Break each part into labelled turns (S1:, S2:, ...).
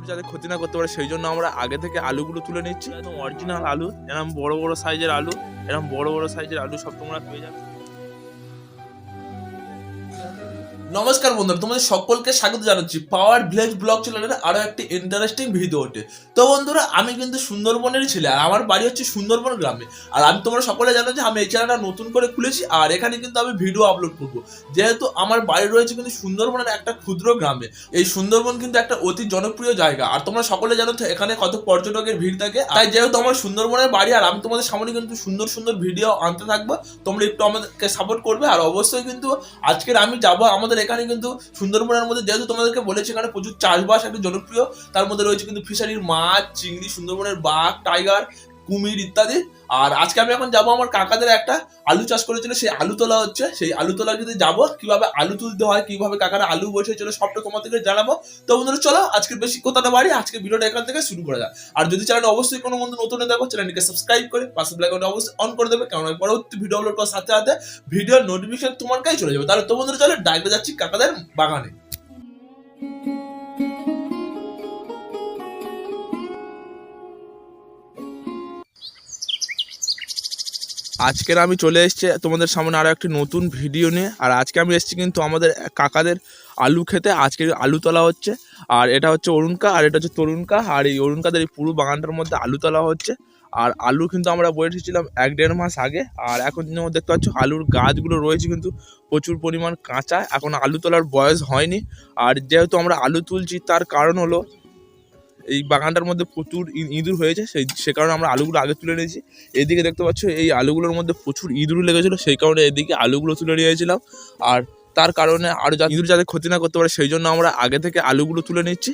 S1: ইঁদুর যাতে ক্ষতি না করতে পারে, সেই জন্য আমরা আগে থেকে আলুগুলো তুলে নিচ্ছি। একদম অরিজিনাল আলু এরকম বড় বড় সাইজের আলু এরকম বড় বড় সাইজের আলু সব তোমরা পেয়ে যাবে। নমস্কার বন্ধুরা, তোমাদের সকলকে স্বাগত জানাচ্ছি পাওয়ার ভিলেজ ব্লগ চ্যানেলের আরও একটি ইন্টারেস্টিং ভিডিওতে তো। বন্ধুরা, আমি কিন্তু সুন্দরবনেরই ছেলে, আর আমার বাড়ি হচ্ছে সুন্দরবন গ্রামে। আর আমি তোমরা সকলে জানো যে আমি এই চ্যানেলটা নতুন করে খুলেছি, আর এখানে কিন্তু আমি ভিডিও আপলোড করব। যেহেতু আমার বাড়ি রয়েছে কিন্তু সুন্দরবনের একটা ক্ষুদ্র গ্রামে। এই সুন্দরবন কিন্তু একটা অতি জনপ্রিয় জায়গা। আর তোমরা সকলে জানো তো, এখানে কত পর্যটকের ভিড় থাকে। তাই যেহেতু আমার সুন্দরবনের বাড়ি, আর আমি তোমাদের সামনে কিন্তু সুন্দর সুন্দর ভিডিও আনতে থাকব, তোমরা একটু আমাদেরকে সাপোর্ট করবে। আর অবশ্যই কিন্তু আজকের আমি যাব আমাদের এখানে কিন্তু সুন্দরবনের মধ্যে যেহেতু তোমাদেরকে বলেছি, এখানে প্রচুর চাষবাস একটা জনপ্রিয়। তার মধ্যে রয়েছে কিন্তু ফিশারির মাছ, চিংড়ি, সুন্দরবনের বাঘ টাইগার কুমির ইত্যাদি। আর আজকে আমি এখন যাব আমার কাকাদের একটা আলু চাষ করেছিল সেই আলু তোলা হচ্ছে। সেই আলু তোলা যদি যাব, কীভাবে আলু তুলতে হয়, কীভাবে কাকারা আলু বসেছিল সবটা তোমাদেরকে জানাব। তো বন্ধুরা, চলো আজকের বেশি কথাটা বাড়ি আজকে ভিডিওটা এখান থেকে শুরু করা যায় আর যদি চ্যানেল অবশ্যই কোনো বন্ধু নতুন দেখো চ্যানেলটিকে সাবস্ক্রাইব করে পাশে ব্ল্যাকটা অবশ্যই অন করে দেবে। কারণ পরবর্তী ভিডিও আপলোড করার সাথে সাথে ভিডিওর নোটিফিকেশন তোমার কাছে চলে যাবে। তাহলে তো বন্ধুরা, চলো ডাইরেক্ট যাচ্ছি কাকাদের বাগানে। আজকের আমি চলে এসেছি তোমাদের সামনে আরও একটি নতুন ভিডিও নিয়ে। আর আজকে আমি এসেছি কিন্তু আমাদের কাকাদের আলু খেতে। আজকে আলু তোলা হচ্ছে। আর এটা হচ্ছে অরুণকা, আর এটা হচ্ছে তরুণকা। আর এই অরুণকাদের এই পুরো বাগানটার মধ্যে আলু তোলা হচ্ছে। আর আলু কিন্তু আমরা বসেছিলাম এক দেড় মাস আগে। আর এখন দেখতে পাচ্ছ, আলুর গাছগুলো রয়েছে কিন্তু প্রচুর পরিমাণ কাঁচা। এখন আলু তোলার বয়স হয়নি। আর যেহেতু আমরা আলু তুলছি, তার কারণ হলো এই বাগানটার মধ্যে প্রচুর ইঁদুর হয়েছে, সেই, সে কারণে আমরা আলুগুলো আগে তুলে নিয়েছি। এদিকে দেখতে পাচ্ছ, এই আলুগুলোর মধ্যে প্রচুর ইঁদুর লেগেছিলো, সেই কারণে এদিকে আলুগুলো তুলে নিয়েছিলাম। আর তার কারণে আরও যা, ইঁদুর যাতে ক্ষতি না করতে পারে, সেই জন্য আমরা আগে থেকে আলুগুলো তুলে নিচ্ছি।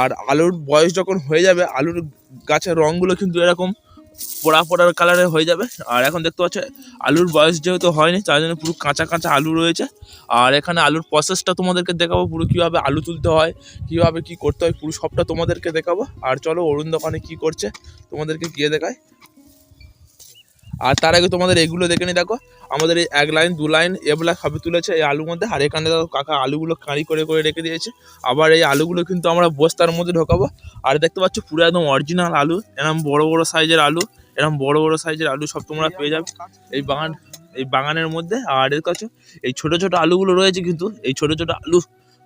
S1: আর আলুর বয়স যখন হয়ে যাবে, আলুর গাছের রঙগুলো কিন্তু এরকম পোড়া পোড়ার কালারে হয়ে যাবে। আর এখন দেখতে পাচ্ছ, আলুর বয়স যেহেতু হয়নি, তার জন্য পুরো কাঁচা কাঁচা আলু রয়েছে। আর এখানে আলুর প্রসেসটা তোমাদেরকে দেখাবো, পুরো কীভাবে আলু তুলতে হয়, কীভাবে কী করতে হয়, পুরো সবটা তোমাদেরকে দেখাবো। আর চলো অরুণ দোকানে কি করছে, তোমাদেরকে গিয়ে দেখায় আর তার আগে তোমাদের এগুলো দেখে নি দেখো। আমাদের এই এক লাইন, দু লাইন এগুলা সবই তুলেছে এই আলুর মধ্যে আর এখানে দেখো কাকা আলুগুলো কাঁড়ি করে করে রেখে দিয়েছে। আবার এই আলুগুলো কিন্তু আমরা বস্তার মধ্যে ঢোকাবো। আর দেখতে পাচ্ছ পুরো একদম অরিজিনাল আলু এরকম বড় বড় সাইজের আলু এরকম বড় বড় সাইজের আলু সব তোমরা পেয়ে যাবে। এই বাগান, এই বাগানের মধ্যে। আর এর কাছে এই ছোট ছোট আলুগুলো রয়েছে কিন্তু, এই ছোট ছোট আলু,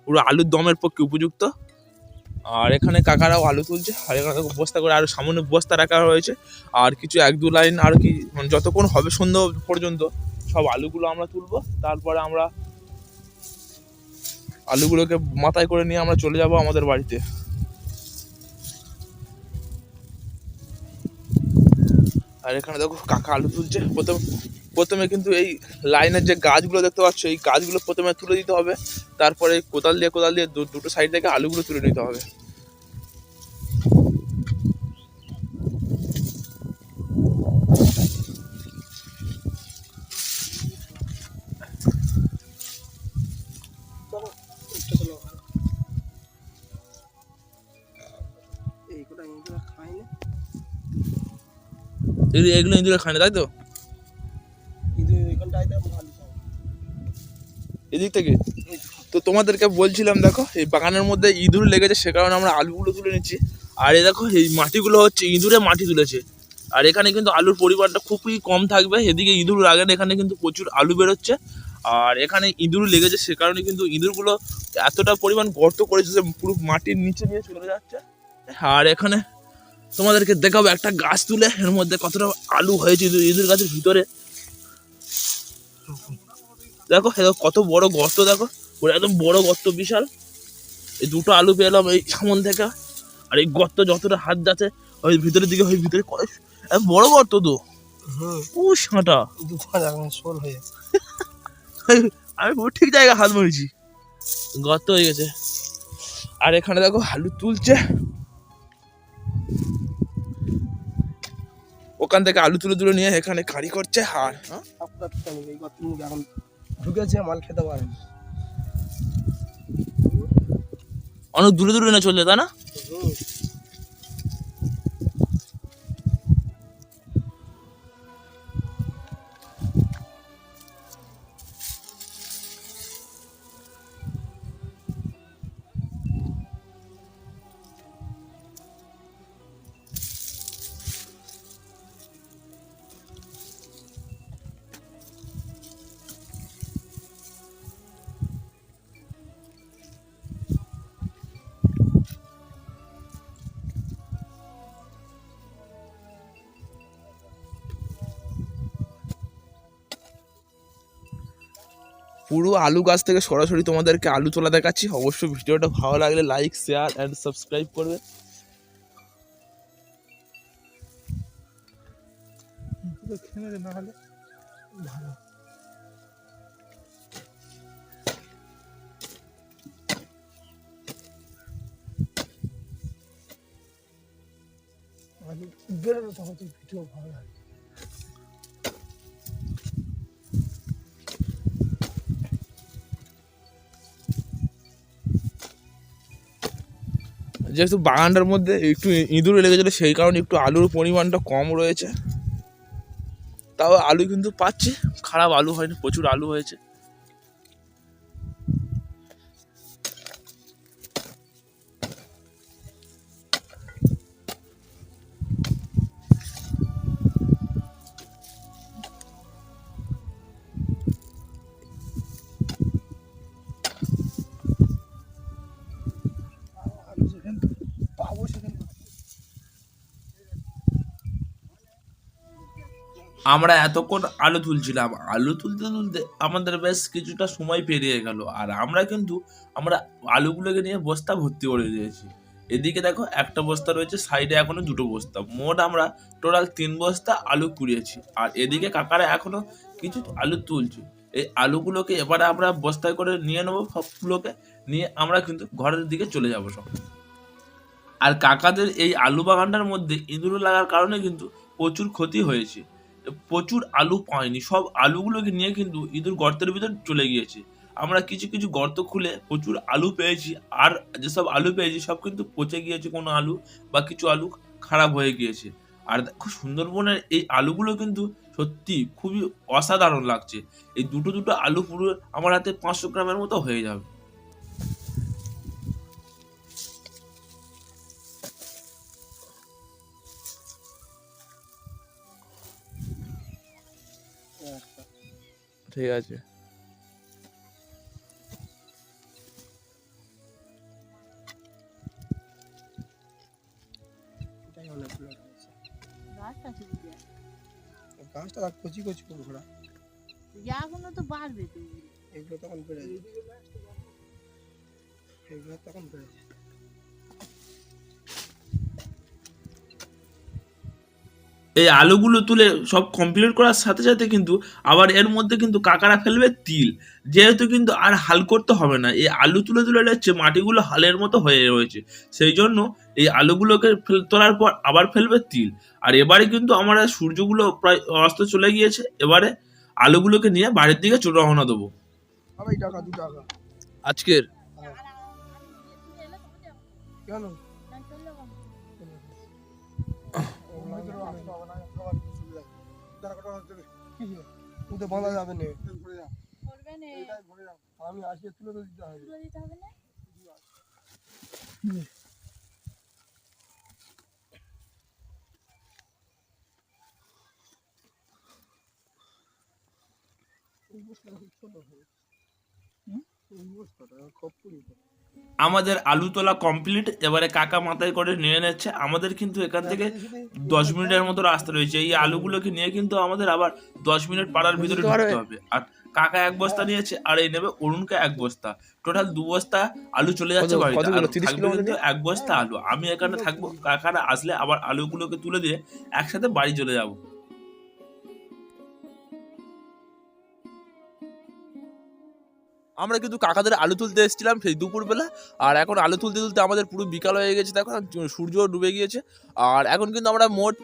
S1: পুরো আলুর দমের পক্ষে উপযুক্ত। আর এখানে কাকারাও আলু তুলছে, আর এখানে বস্তা করে আরও সামনে বস্তা রাখা রয়েছে। আর কিছু এক দু লাইন আর কি মানে যতক্ষণ হবে সন্ধ্যা পর্যন্ত সব আলুগুলো আমরা তুলবো। তারপরে আমরা আলুগুলোকে মাথায় করে নিয়ে আমরা চলে যাব আমাদের বাড়িতে। আর এখানে দেখো কাকা আলু তুলছে। প্রথমে প্রথমে কিন্তু এই লাইনের যে গাছগুলো দেখতে পাচ্ছ এই গাছগুলো প্রথমে তুলে দিতে হবে। তারপরে কোদাল দিয়ে কোদাল দিয়ে দুটো সাইড থেকে আলুগুলো তুলে নিতে হবে। এগুলো এগুলো ইঁদুরে খায় না তাই তো? এদিক থেকে। তো তোমাদেরকে বলছিলাম, দেখো, এই বাগানের মধ্যে ইঁদুর লেগেছে, সে কারণে আমরা আলুগুলো তুলে নিচ্ছি। আর এই দেখো, এই মাটিগুলো হচ্ছে, ইঁদুরে মাটি তুলেছে। আর এখানে কিন্তু আলুর পরিমাণটা খুবই কম থাকবে। এদিকে ইঁদুর লাগে না, এখানে কিন্তু প্রচুর আলু বেরোচ্ছে। আর এখানে ইঁদুর লেগেছে, সে কারণে কিন্তু ইঁদুরগুলো এতটা পরিমাণ গর্ত করেছে যে পুরো মাটির নিচে নিয়ে চলে যাচ্ছে। আর এখানে তোমাদেরকে দেখাবো একটা গাছ তুলে, এর মধ্যে কতটা আলু হয়েছে ইঁদুর গাছের ভিতরে। দেখো দেখো কত বড় গর্ত দেখো। পুরো একদম বড় গর্ত বিশাল। এই দুটো আলু পেলাম এই সামন থেকে। আর এই গর্ত যতটা হাত যাচ্ছে ওই ভিতরের দিকে ওই ভিতরে বড় গর্ত তো। ও সাঁটা। আমি পুরো ঠিক জায়গায় হাত মেরেছি গর্ত হয়ে গেছে। আর এখানে দেখো আলু তুলছে। ওখান থেকে আলু তুলে তুলে নিয়ে এখানে কারি করছে আর হ্যাঁ?
S2: এখন ঢুকেছে মাল খেতে পারেন।
S1: অনেক দূরে দূরে না চলে তাই না? পুরো আলু গাছ থেকে সরাসরি তোমাদেরকে আলু তোলা দেখাচ্ছি। অবশ্যই ভিডিওটা ভালো লাগলে লাইক শেয়ার অ্যান্ড সাবস্ক্রাইব করবে।
S2: ভিডিও ভালো লাগে
S1: যেহেতু বাগানটার মধ্যে একটু ইঁদুর লেগেছিলো সেই কারণে একটু আলুর পরিমাণটা কম রয়েছে। তাও আলু কিন্তু পাচ্ছি, খারাপ আলু হয়নি, প্রচুর আলু হয়েছে। আমরা এতক্ষণ আলু তুলছিলাম। আলু তুলতে তুলতে আমাদের বেশ কিছুটা সময় পেরিয়ে গেল। আর আমরা কিন্তু আমরা আলুগুলোকে নিয়ে বস্তা ভর্তি করে দিয়েছি। এদিকে দেখো একটা বস্তা রয়েছে, সাইডে এখনও দুটো বস্তা। মোট আমরা টোটাল তিন বস্তা আলু কুড়িয়েছি। আর এদিকে কাকারা এখনও কিছু আলু তুলছে। এই আলুগুলোকে এবারে আমরা বস্তায় করে নিয়ে নেব, সবগুলোকে নিয়ে আমরা কিন্তু ঘরের দিকে চলে যাব সব। আর কাকাদের এই আলু বাগানটার মধ্যে ইঁদুর লাগার কারণে কিন্তু প্রচুর ক্ষতি হয়েছে। প্রচুর আলু পায়নি। সব আলুগুলোকে নিয়ে কিন্তু ইঁদুর গর্তের ভিতর চলে গিয়েছে। আমরা কিছু কিছু গর্ত খুলে প্রচুর আলু পেয়েছি। আর যেসব আলু পেয়েছি, সব কিন্তু পচে গিয়েছে কোনো আলু বা কিছু আলু খারাপ হয়ে গিয়েছে। আর খুব সুন্দরবনের এই আলুগুলো কিন্তু সত্যি খুবই অসাধারণ লাগছে। এই দুটো দুটো আলু পুরো আমার হাতে পাঁচশো গ্রামের মতো হয়ে যাবে। ঠিক আছে।
S3: গাছটা সুবিধা
S2: গাছটা দেখ কচি কচি করে ঘোরা।
S3: এখনও তো বাড়বে তো।
S2: এগুলো তখন বেড়ে যাবে এগুলো তখন বেড়ে যাবে
S1: এই আলুগুলো তুলে সব কমপ্লিট করার সাথে সাথে কিন্তু আবার এর মধ্যে কিন্তু কাকারা ফেলবে তিল। যেহেতু কিন্তু আর হাল করতে হবে না এই আলু তুলে তুলে যাচ্ছে মাটিগুলো হালের মতো হয়ে রয়েছে। সেই জন্য এই আলুগুলোকে ফেল- তোলার পর আবার ফেলবে তিল। আর এবারে কিন্তু আমার সূর্যগুলো প্রায় অস্ত চলে গিয়েছে এবারে আলুগুলোকে নিয়ে বাড়ির দিকে রওনা দেবো।
S2: টাকা দু টাকা।
S1: আজকের?
S2: কেন? তো বাঁধা যাবে না। আমি আসিয়ে তুলে তো দিতে হবে। ছোট। হবে
S1: আমাদের আলু তোলা কমপ্লিট এবারে কাকা মাথায় করে নিয়ে নিচ্ছে। আমাদের কিন্তু এখান থেকে দশ মিনিটের মতো রাস্তা রয়েছে। এই আলুগুলোকে নিয়ে কিন্তু আমাদের আবার দশ মিনিট পাড়ার ভিতরে ঢুকতে হবে। আর কাকা এক বস্তা নিয়েছে আর এই নেবে অরুণকে এক বস্তা। টোটাল দু বস্তা আলু চলে যাচ্ছে বাড়িতে।
S2: কতগুলো?
S1: আর
S2: 30
S1: থাকবে
S2: কিলো মতো
S1: কিন্তু এক বস্তা আলু। আমি এখানে থাকব কাকারা আসলে আবার আলুগুলোকে তুলে দিয়ে একসাথে বাড়ি চলে যাব। আমরা কিন্তু কাকাদের আলু তুলতে এসেছিলাম সেই দুপুরবেলা, আর এখন আলু তুলতে তুলতে আমাদের পুরো বিকাল হয়ে গেছে, দেখো সূর্য ডুবে গিয়েছে, আর এখন কিন্তু আমরা মোট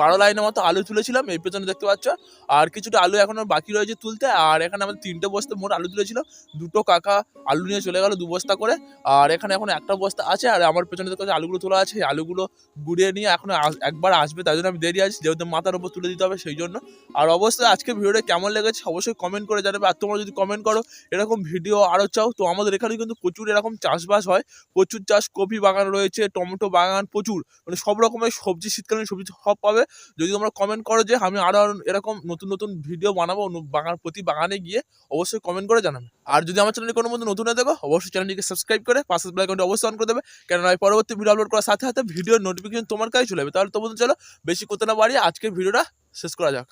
S1: বারো লাইনের মতো আলু তুলেছিলাম, এই পেছনে দেখতে পাচ্ছ। আর কিছুটা আলু এখনও বাকি রয়েছে তুলতে, আর এখানে আমাদের তিনটে বস্তা মোট আলু তুলেছিল। দুটো কাকা আলু নিয়ে চলে গেল দু বস্তা করে, আর এখানে এখন একটা বস্তা আছে, আর আমার পেছনে দেখতে আলুগুলো তোলা আছে আলুগুলো গুড়িয়ে নিয়ে এখন একবার আসবে তাই জন্য আমি দেরি আছি, যেহেতু মাথার উপর তুলে দিতে হবে সেই জন্য। আর অবশ্যই আজকে ভিডিওটা কেমন লেগেছে অবশ্যই কমেন্ট করে জানাবে, আর তোমরা যদি কমেন্ট করো, এরকম ভিডিও আরও চাও, তো আমাদের এখানে কিন্তু প্রচুর এরকম চাষবাস হয়। প্রচুর চাষ কপি বাগান রয়েছে, টমেটো বাগান প্রচুর মানে সব রকমের সবজি, শীতকালীন সবজি, সব পাবে। যদি তোমরা কমেন্ট করো যে আমি আরও এরকম নতুন নতুন ভিডিও বানাবো বাগান, প্রতি বাগানে গিয়ে অবশ্যই কমেন্ট করে জানাবে। আর যদি আমার চ্যানেলে কোনো মধ্যে নতুন হয়ে থাকো, অবশ্যই চ্যানেলটিকে সাবস্ক্রাইব করে, পাশে আইকনটি অবশ্যই অন করে দেবে। কেননা আমি পরবর্তী ভিডিও আপলোড করার সাথে সাথে ভিডিওর নোটিফিকেশন তোমার কাছে চলে যাবে। তাহলে তো বলতে চলো, বেশি করতে না আজকের ভিডিওটা শেষ করা যাক।